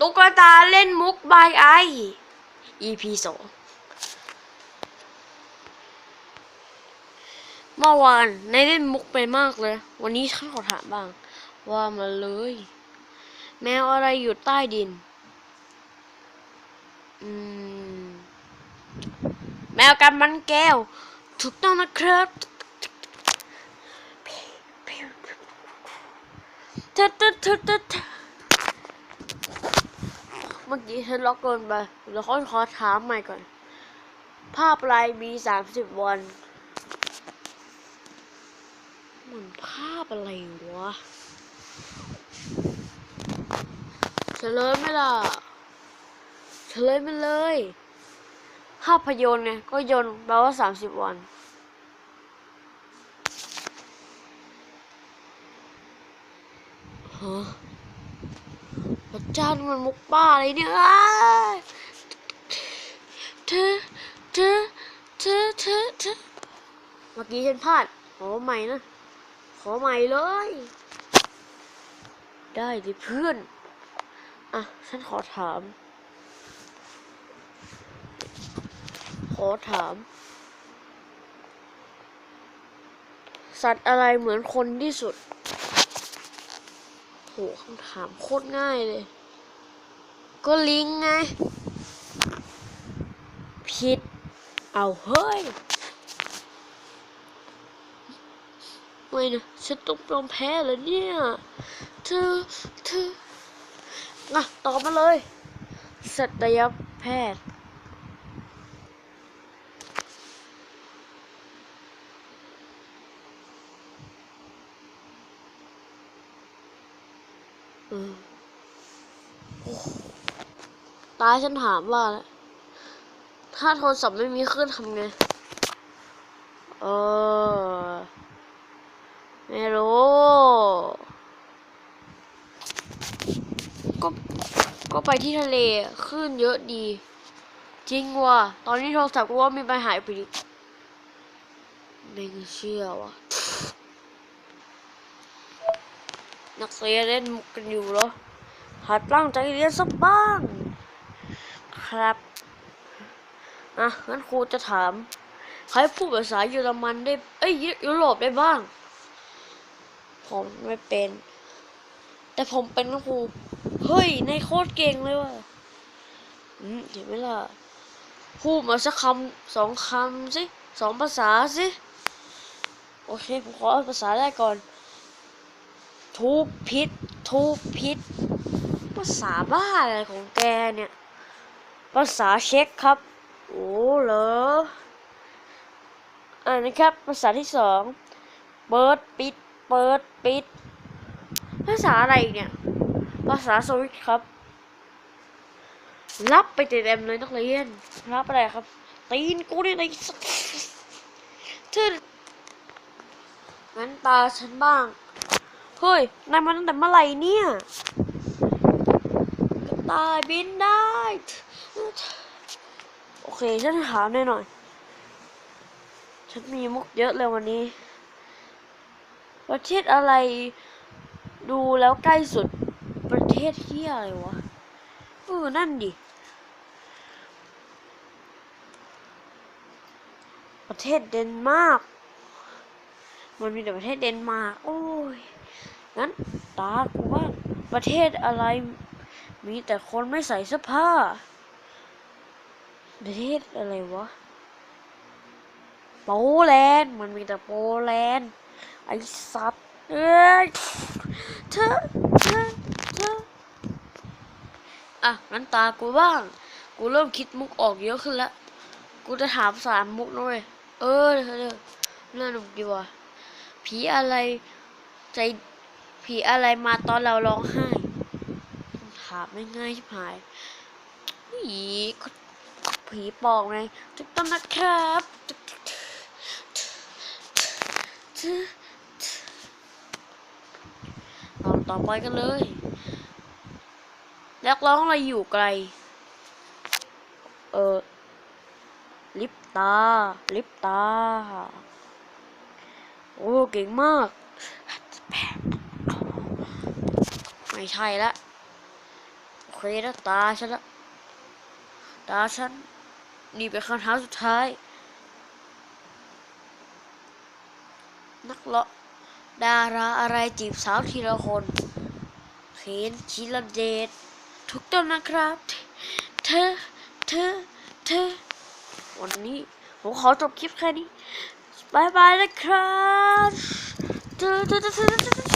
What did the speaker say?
ตุ๊กตาเล่นมุกบายไอ EP สองเมื่อวานในเล่นมุกไปมากเลย วันนี้ฉันขอถามบ้าง ว่ามาเลย แมวอะไรอยู่ใต้ดิน อืม แมวกันมันแก้ว ถูกต้องนะครับเธอเธอเธอเธอ เมื่อกี้ฉันล็อกเกินไปเดี๋ยวขอขอถามใหม่ก่อน ภาพลายมีสามสิบวันมันภาพอะไรวะเฉลยไหมล่ะเฉลยมาเลย ภาพยนตร์เนี่ย ก็ยนต์แปลว่าสามสิบวันฮะ พระเจ้านมันมุกบ้าอะไรเนี่ยเธอเธอเธอเธอเธอเมื่อกี้ฉันพลาด ขอใหม่นะ ขอใหม่เลย ได้ดิเพื่อน อะ ฉันขอถาม ขอถาม สัตว์อะไรเหมือนคนที่สุด หคำถามโคตรง่ายเลย ก็ลิงไง ผิด เอาเฮ้ย ไม่นะ ฉันต้องยอมแพ้แล้วเนี่ย เธอ เธออะตอบมาเลย สัตยแพทย์ เออโอ้ ตายฉันถามว่า ถ้าโทรศัพท์ไม่มีเครื่องทำไง เออ ไม่รู้ ก็ ก็ไปที่ทะเลคลื่นเยอะดี จริงว่ะ ตอนนี้โทรศัพท์ก็ว่ามีปัญหาไปดิไม่เชื่อว่ะ นักเรียนเล่นมุกกันอยู่เหรอหัดตั้งใจเรียนสักบ้าง ครับอะงั้นครูจะถาม ใครพูดภาษาเยอรมันได้ เอ้ยยุโรปได้บ้าง ผมไม่เป็น แต่ผมเป็นครู เฮ้ย ในโคตรเก่งเลยว่ะอืมเห็นไหมล่ะ พูดมาสักคำสองคำสิสองภาษาสิ โอเค ผมขอภาษาแรกก่อน ถูกผิดถูกผิดภาษาบ้าอะไรของแกเนี่ย ภาษาเช็กครับ โอ้เหรออ่านะครับ ภาษาที่สองเปิดปิด เปิดปิด ภาษาอะไรเนี่ย ภาษาสวิตครับ รับไปเต็มเลยนักเรียน รับอะไรครับ ตีนกูนี่ในสักเธองั้นตาฉันบ้าง เฮ้ย นายมาตั้งแต่เมื่อไหร่เนี่ยกระต่ายบินได้ โอเค ฉันถามหน่อยหน่อย ฉันมีมุกเยอะเลยวันนี้ ประเทศอะไรดูแล้วใกล้สุดประเทศที่อะไรวะเออนั่นดิ ประเทศเดนมาร์ก มันมีแต่ประเทศเดนมาร์ก โอ้ย งั้นตากูว่าประเทศอะไร มีแต่คนไม่ใส่เสื้อผ้า ประเทศอะไรวะ โปแลนด์มันมีแต่โปแลนด์ไอสัตว์เอ้ยเธอเธอเธออะงั้นตากูบ้าง กูเริ่มคิดมุกออกเยอะขึ้นแล้ว กูจะถามสามมุกหน่อยเออเธอเธอน่าหนุกดีว่ะผีอะไรใจ ผีอะไรมาตอนเราร้องไห้ถามไม่ง่ายชิบหายผีผีปองไงถูกต้องนะครับลองต่อไปกันเลยนักร้องอะไรอยู่ไกล เออ ลิปตา ลิปตา โอ้ เก่งมาก ไม่ใช่ละโอเคเคนะตาฉันละตาฉันนี่เป็นคำถามสุดท้าย นักเลาะดาราอะไรจีบสาวทีละคนเคนชิลเดชถูกต้องนะครับ เธอ เธอ เธอ วันนี้ผมขอจบคลิปแค่นี้บายบายนะครับเธอเธอเธอ